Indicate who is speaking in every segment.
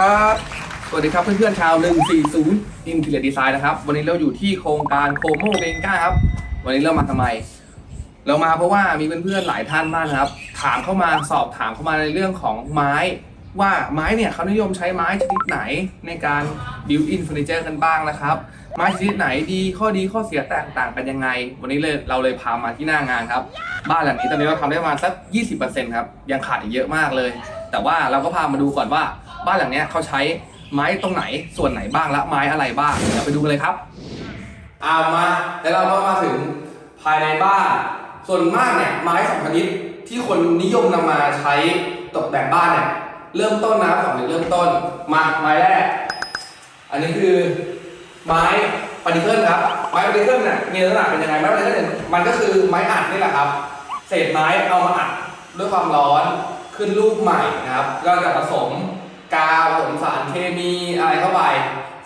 Speaker 1: ครับ สวัสดีครับเพื่อนๆชาว 140 Interior Design นะครับ วันนี้เราอยู่ที่โครงการโคโมเบงก้าครับ วันนี้เรามาทำไม เรามาเพราะว่ามีเพื่อนๆหลายท่านมากนะครับ ถามเข้ามาสอบถามเข้ามาในเรื่องของไม้ ว่าไม้เนี่ยเขานิยมใช้ไม้ชนิดไหนในการ build in furniture กันบ้างนะครับ ไม้ชนิดไหนดีข้อดีข้อเสียแตกต่างกันยังไง วันนี้เลยเราเลยพามาที่หน้างานครับ บ้านหลังนี้ตอนนี้เราทำได้ประมาณสัก 20%ครับ ยังขาดอีกเยอะมากเลย แต่ว่าเราก็พามาดูก่อนว่า บ้านหลังเนี้ยเขาใช้ไม้ตรงไหนส่วนไหนบ้างและไม้อะไรบ้างเดี๋ยวไปดูกันเลยครับอามาแล้วเราก็มาถึงภายในบ้าน ส่วนมากเนี่ยไม้สองชนิดที่คนนิยมนำมาใช้ตกแต่งบ้านเนี่ยเริ่มต้นนะสองเริ่มต้นมาไม้แรก อันนี้คือไม้ปาร์ติเคิลครับไม้ปาร์ติเคิลเนี่ยมีลักษณะเป็นยังไงไม้ปาร์ติเคิลเนี่ยมันก็คือไม้อัดนี่แหละครับ เศษไม้เอามาอัดด้วยความร้อนขึ้นรูปใหม่นะครับก็จะผสม กาวผสมสารเคมีอะไรเข้าไป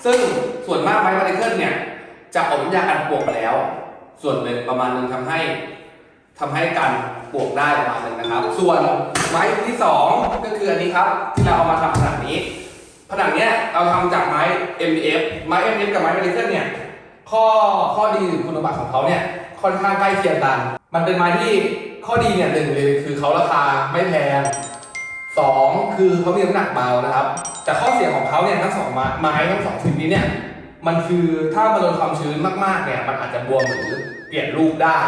Speaker 1: ซึ่งส่วนมากไม้ปาร์ติเคิลเนี่ยจะออกยากันปวกมาแล้ว ส่วนหนึ่งประมาณหนึ่งทำให้ทำให้กันปวกได้ประมาณหนึงนะครับ ส่วนไม้ที่สองก็คืออันนี้ครับที่เราเอามาทำผนังนี้ผนังเนี้ยเราทำจากไม้ MDF ไม้ MDF กับไม้เมลิเคิลเนี่ยข้อข้อดีหรือคุณสมบัติของเขาเนี่ยค่อนข้างใกล้เคียงกัน มันเป็นไม้ที่ข้อดีเนี่ยหนึ่งเลยคือเขาราคาไม่แพง สองคือเขามีน้ำหนักเบานะครับ แต่ข้อเสียของเขาเนี่ยทั้งสองไม้ไม้ทั้งสองชนิดนี้เนี่ยมันคือถ้ามันโดนความชื้นมากๆเนี่ยมันอาจจะบวมหรือเปลี่ยนรูปได้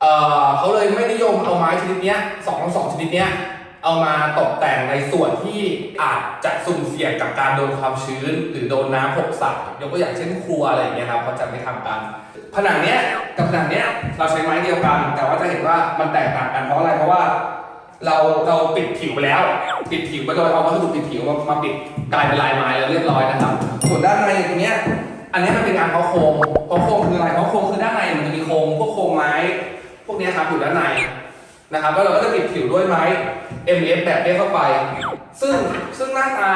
Speaker 1: เออเขาเลยไม่นิยมเอาไม้ชนิดเนี้ยสองสองชนิดเนี้ยเอามาตกแต่งในส่วนที่อาจจะสุ่มเสี่ยงกับการโดนความชื้น หรือโดนน้ำหกใส่ยกตัวอย่างเช่นครัวอะไรอย่างเงี้ยครับเขาจะไม่ทำกันผนังเนี้ยกับผนังเนี้ยเราใช้ไม้เดียวกัน แต่ว่าจะเห็นว่ามันแตกต่างกันเพราะอะไรเพราะว่า เราเราปิดผิวไปแล้ว ปิดผิวไปโดยเอาวัสดุปิดผิวมามาปิดกลายเป็นลายไม้แล้วเรียบร้อยนะครับ ส่วนด้านในตรงเนี้ยอันนี้มันเป็นงานเพาะโครงเพาะโครงคืออะไรเพาะโครงคือด้านในมันจะมีโครงพวกโครงไม้ พวกนี้ครับอยู่ด้านในนะครับแล้วเราก็จะปิดผิวด้วยไม้ MDF แบบนี้เข้าไป ซึ่งซึ่งหน้าตา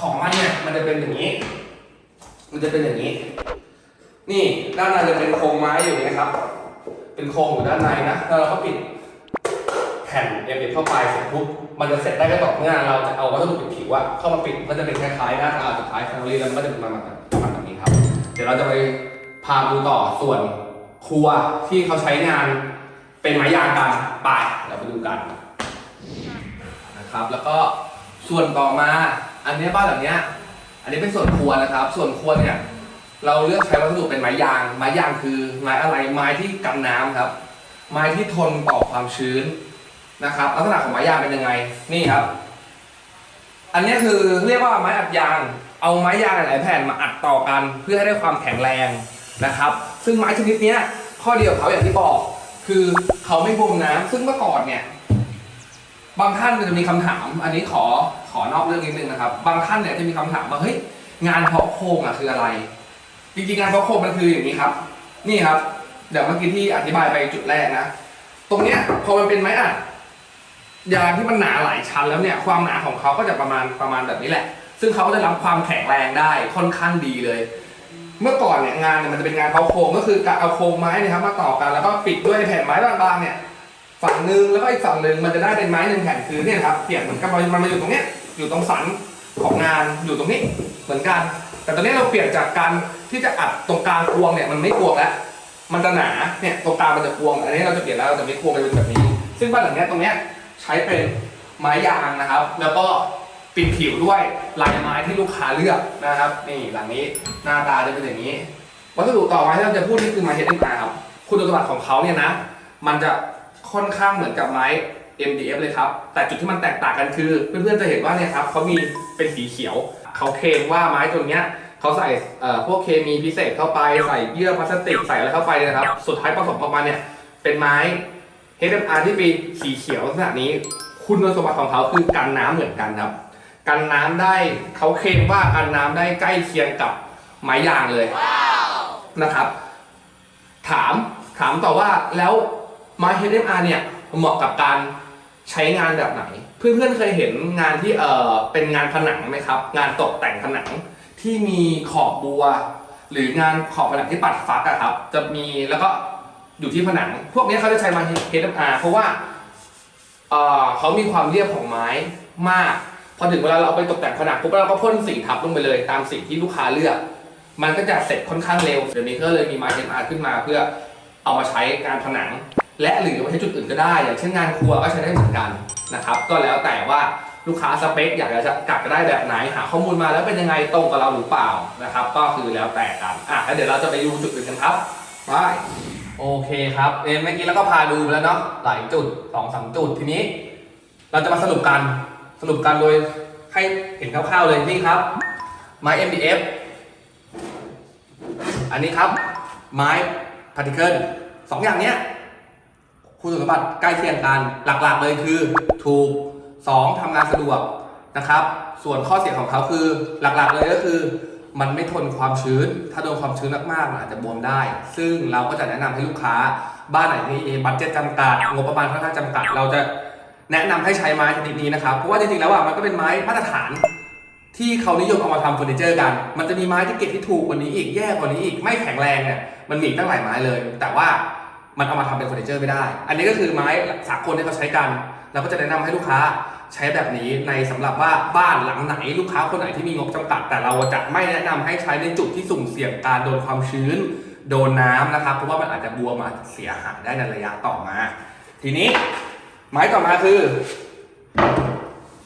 Speaker 1: ของมันเนี่ยมันจะเป็นอย่างนี้ มันจะเป็นอย่างนี้ นี่ด้านในจะเป็นโครงไม้อยู่นะครับ เป็นโครงอยู่ด้านในนะแล้วเราก็ปิด ผ่นเอฟเอเข้าไปเสร็จปุ๊บมันจะเสร็จได้ก็ต่อเมื่อเราจะเอาวัสดุปิดผิวอะเข้ามาปิดก็จะเป็นคล้ายๆหน้าตาสุดท้ายแฟนลี่แล้วมันก็จะเป็นประมาณแบบนี้ครับ เดี๋ยวเราจะไปพาดูต่อส่วนครัวที่เขาใช้งานเป็นไม้ยางกันไปเราไปดูกันนะครับ แล้วก็ส่วนต่อมาอันนี้บ้านหลังเนี้ย อันนี้เป็นส่วนครัวนะครับ ส่วนครัวเนี่ยเราเลือกใช้วัสดุเป็นไม้ยาง ไม้ยางคือไม้อะไรไม้ที่กันน้ำครับ ไม้ที่ทนต่อความชื้น นะครับลักษณะของไม้ยางเป็นยังไงนี่ครับ อันนี้คือเรียกว่าไม้อัดยาง เอาไม้ยางหลายๆแผ่นมาอัดต่อกัน เพื่อให้ได้ความแข็งแรงนะครับ ซึ่งไม้ชนิดนี้ข้อเดีของเขาอย่างที่บอก คือเขาไม่บวมน้ำซึ่งเมื่อก่อนเนี่ย บางท่านจะมีคำถาม อันนี้ขอขอนอกเรื่องนิดนึงนะครับ บางท่านเนี่ยจะมีคำถามว่าเฮ้ยงานเพาะโครงอะคืออะไร จริงๆงานเพาะโครงมันคืออย่างนี้ครับ นี่ครับ เดี๋ยวเมื่อกี้ที่อธิบายไปจุดแรกนะ ตรงเนี้ยพอมันเป็นไม้อัด ยางที่มันหนาหลายชั้นแล้วเนี่ยความหนาของเขาก็จะประมาณประมาณแบบนี้แหละ ซึ่งเขาก็จะรับความแข็งแรงได้ค่อนข้างดีเลย เมื่อก่อนเนี่ยงานเนี่ยมันจะเป็นงานเพาโครงก็คือการเอาโครงไม้นยครับมาต่อกันแล้วก็ปิดด้วยแผ่นไม้บางๆเนี่ยฝั่งหนึ่งแล้วก็อีกฝั่งหนึ่งมันจะได้เป็นไม้หนึ่งแผ่นคือเนี่ยครับเปรียบเหมือนกับมันมาอยู่ตรงเนี้ยอยู่ตรงสันของงานอยู่ตรงนี้เหมือนกัน แต่ตอนนี้เราเปลี่ยนจากการที่จะอัดตรงกลางกวงเนี่ยมันไม่กวงแล้วมันจะหนาเนี่ยตรงกลางมันจะกวง อันนี้เราจะเปลี่ยนแล้วเราจะไม่กวงไปเป็นแบบนี้ ซึ่งบ้านหลังเนี้ยตรงเนี้ย ใช้เป็นไม้ยางนะครับ แล้วก็ปิดผิวด้วยลายไม้ที่ลูกค้าเลือกนะครับ นี่หลังนี้หน้าตาจะเป็นอย่างนี้ วัสดุต่อมาที่เราจะพูดนี่คือไม้ HMR ครับคุณสมบัติของเขาเนี่ยนะ มันจะค่อนข้างเหมือนกับไม้ MDF เลยครับ แต่จุดที่มันแตกต่างกันคือ เพื่อนๆจะเห็นว่าเนี่ยครับเขามีเป็นสีเขียว เขาเคลมว่าไม้ตัวเนี้ยเขาใส่เอ่อพวกเคมีพิเศษเข้าไป ใส่เยื่อพลาสติกใส่อะไรเข้าไปนยนะครับ สุดท้ายผสมออกมาเนี่ยเป็นไม้ HMR ที่เป็นสีเขียวลักษณะนี้ คุณสมบัติของเขาคือกันน้ำเหมือนกันครับ กันน้ำได้เขาเคลมว่ากันน้ำได้ใกล้เคียงกับไม้ยางเลยนะครับ ถามถามต่อว่าแล้วไม้ HMR เนี่ยเหมาะกับการใช้งานแบบไหน เพื่อนๆเคยเห็นงานที่เออเป็นงานผนังไหมครับ งานตกแต่งผนังที่มีขอบบัว หรืองานขอบผนังที่ปัดฟักอะครับ จะมีแล้วก็ อยู่ที่ผนัง พวกนี้เขาจะใช้ไม้ HMR เพราะว่าเอ่อเขามีความเรียบของไม้มาก พอถึงเวลาเราเอาไปตกแต่งผนังปุ๊บเราก็พ่นสีทับลงไปเลย ตามสีที่ลูกค้าเลือก มันก็จะเสร็จค่อนข้างเร็ว เดี๋ยวนี้ก็เลยมีไม้ MR ขึ้นมาเพื่อเอามาใช้งานผนัง และหรือว่าใช้จุดอื่นก็ได้ อย่างเช่นงานครัวก็ใช้ได้เหมือนกันนะครับ ก็แล้วแต่ว่าลูกค้าสเปคอยากจะกัดได้แบบไหนหาข้อมูลมาแล้วเป็นยังไงตรงกับเราหรือเปล่านะครับ ก็คือแล้วแต่กันอะแล้วเดี๋ยวเราจะไปดูจุดอื่นกันครับไป โอเคครับเอ็มเมื่อกี้เราก็พาดูไปแล้วเนาะหลายจุดสองสามจุดทีนี้ เราจะมาสรุปกันสรุปกันโดยให้เห็นคร่าวๆเลยนี่ครับ ไม้ MDF อันนี้ครับ ไม้พาร์ติเคิลสองอย่างเนี้ยคุณสมบัติใกล้เคียงกันหลักๆเลยคือถูก 2ทำงานสะดวกนะครับ ส่วนข้อเสียของเขาคือหลักๆเลยก็คือ มันไม่ทนความชื้น ถ้าโดนความชื้นมากๆมันอาจจะบวมได้ ซึ่งเราก็จะแนะนำให้ลูกค้าบ้านไหนที่บัตเจ็ตจำกัดงบประมาณค่อนข้างจำกัด เราจะแนะนำให้ใช้ไม้ชนิดนี้นะครับ เพราะว่าจริงๆแล้วอะมันก็เป็นไม้มาตรฐาน ที่เขานิยมเอามาทำเฟอร์นิเจอร์กัน มันจะมีไม้ที่เกรดที่ถูกกว่านี้อีกแย่กว่านี้อีกไม่แข็งแรงเนี่ยมันมีตั้งหลายไม้เลย แต่ว่ามันเอามาทำเป็นเฟอร์นิเจอร์ไม่ได้ อันนี้ก็คือไม้สากลที่เขาใช้กัน เราก็จะแนะนำให้ลูกค้า ใช้แบบนี้ในสำหรับว่าบ้านหลังไหนลูกค้าคนไหนที่มีงบจำกัด แต่เราจะไม่แนะนำให้ใช้ในจุดที่สุ่มเสี่ยงการโดนความชื้น โดนน้ำนะครับ เพราะว่ามันอาจจะบวมอาจจะเสียหายได้ในระยะต่อมา ทีนี้ไม้ต่อมาคือ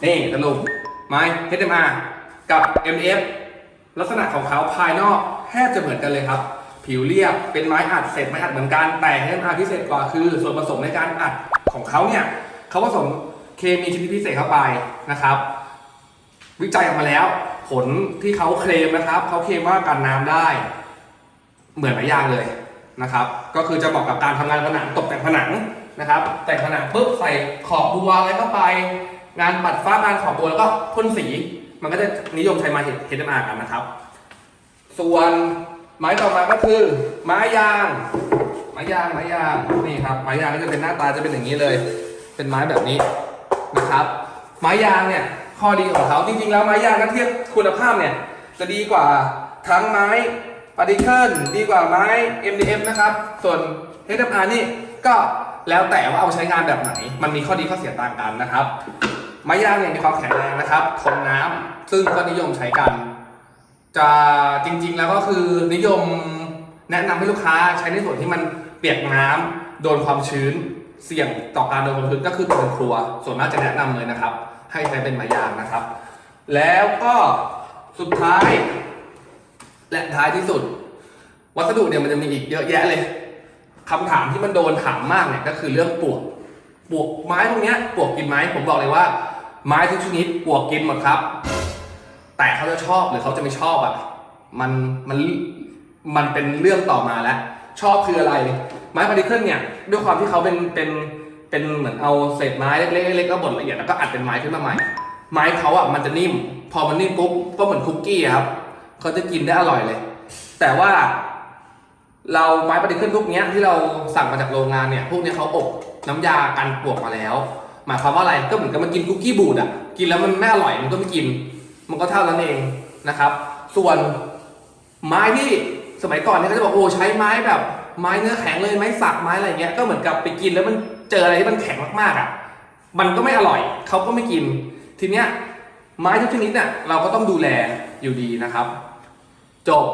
Speaker 1: นี่สรุปไม้ HMR กับ MF ลักษณะของเขาภายนอกแทบจะเหมือนกันเลยครับ ผิวเรียบเป็นไม้อัดเศษไม้อัดเหมือนกันแต่ HMR พิเศษกว่าคือ ส่วนผสมในการอัดของเขาเนี่ยเขาผสม เคมีชนิดพิเศษเข้าไปนะครับ วิจัยออกมาแล้ว ผลที่เขาเคลมนะครับเขาเคลมว่ากันน้ำได้ เหมือนไม้ยางเลยนะครับ ก็คือจะเหมาะกับการทำงานผนังตกแต่งผนังนะครับ แต่งผนังปุ๊บใส่ขอบบัวอะไรเข้าไป งานปัดฟ้างานขอบบัวแล้วก็พ่นสี มันก็จะนิยมใช้ม้เฮดมากันนะครับ ส่วนไม้ต่อมาก็คือ ไม้ยาง ไม้ยางไม้ยางนี่ครับไม้ยางก็จะเป็นหน้าตาจะเป็นอย่างนี้เลย เป็นไม้แบบนี้ นะครับ ไม้ยางเนี่ยข้อดีของเขาจริงๆแล้วไม้ยางถ้าเทียบคุณภาพเนี่ยจะดีกว่าทั้งไม้ปาร์ติเคิลดีกว่าไม้ MDF นะครับ ส่วน HMR นี่ก็แล้วแต่ว่าเอาใช้งานแบบไหน มันมีข้อดีข้อเสียต่างกันนะครับ ไม้ยางเนี่ยมีความแข็งแรงนะครับ ทนน้ำซึ่งก็นิยมใช้กัน จะจริงๆแล้วก็คือนิยมแนะนำให้ลูกค้าใช้ในส่วนที่มันเปียกน้ำโดนความชื้น เสี่ยงต่อการโดนความชื้นก็คือเป็นครัว ส่วนมากจะแนะนำเลยนะครับ ให้ใช้เป็นไม้ยางนะครับ แล้วก็สุดท้าย และท้ายที่สุด วัสดุเนี่ยมันจะมีอีกเยอะแยะเลยคำถามที่มันโดนถามมากเนี่ยก็คือเรื่องปลวกปลวกไม้พวกเนี้ยปลวกกินไหมผมบอกเลยว่า ไม้ทุกชนิดปลวกกินหมดครับ แต่เขาจะชอบหรือเขาจะไม่ชอบอะมันมันมันเป็นเรื่องต่อมาแล้ว ชอบคืออะไร ไม้พาร์ติเคิลเนี่ยด้วยความที่เขาเป็นเป็นเป็นเหมือนเอาเศษไม้เล็กๆเล็กๆก็บดละเอียดแล้วก็อัดเป็นไม้ขึ้นมาใหม่ ไม้เขาอะมันจะนิ่ม พอมันนิ่มปุ๊บก็เหมือนคุกกี้ครับเขาจะกินได้อร่อยเลย แต่ว่า เราไม้ปฏิขึ้นพวกนี้ที่เราสั่งมาจากโรงงานเนี่ย พวกนี้เขาอบน้ำยากันปวกมาแล้ว หมายความว่าอะไรก็เหมือนกับมันกินคุกกี้บูดอะ กินแล้วมันไม่อร่อยมันก็ไม่กิน มันก็เท่านั้นเองนะครับ ส่วนไม้ที่สมัยก่อนเนี่ยเขาจะบอกโอ้ใช้ไม้แบบ ไม้เนื้อแข็งเลยไม้สักไม้อะไรเงี้ยก็เหมือนกับไปกินแล้วมันเจออะไรที่มันแข็งมากๆอะมันก็ไม่อร่อยเขาก็ไม่กิน ทีเนี้ยไม้ทุกชนิดเนี่ยเราก็ต้องดูแลอยู่ดีนะครับ จบ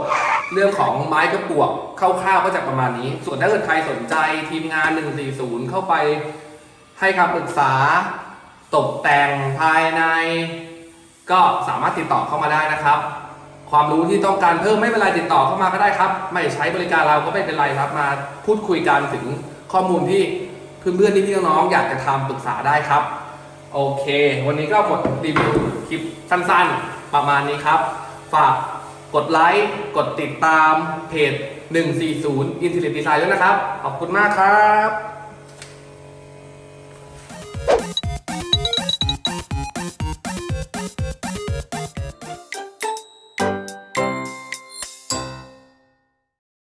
Speaker 1: เรื่องของไม้กระปวกคร่าวๆก็จะประมาณนี้ ส่วนถ้าเกิดใครสนใจทีมงาน 140 เข้าไปให้คำปรึกษา ตกแต่งภายใน ก็สามารถติดต่อเข้ามาได้นะครับ ความรู้ที่ต้องการเพิ่มไม่เป็นไรติดต่อเข้ามาก็ได้ครับ ไม่ใช้บริการเราก็ไม่เป็นไรครับ มาพูดคุยกันถึงข้อมูลที่เพื่อนๆที่พี่น้องๆอยากจะทำปรึกษาได้ครับ โอเค วันนี้ก็หมดรีวิวคลิปสั้นๆ ประมาณนี้ครับ ฝากกดไลค์กดติดตามเพจ 140 Intelligent Design ด้วยนะครับ ขอบคุณมากครับ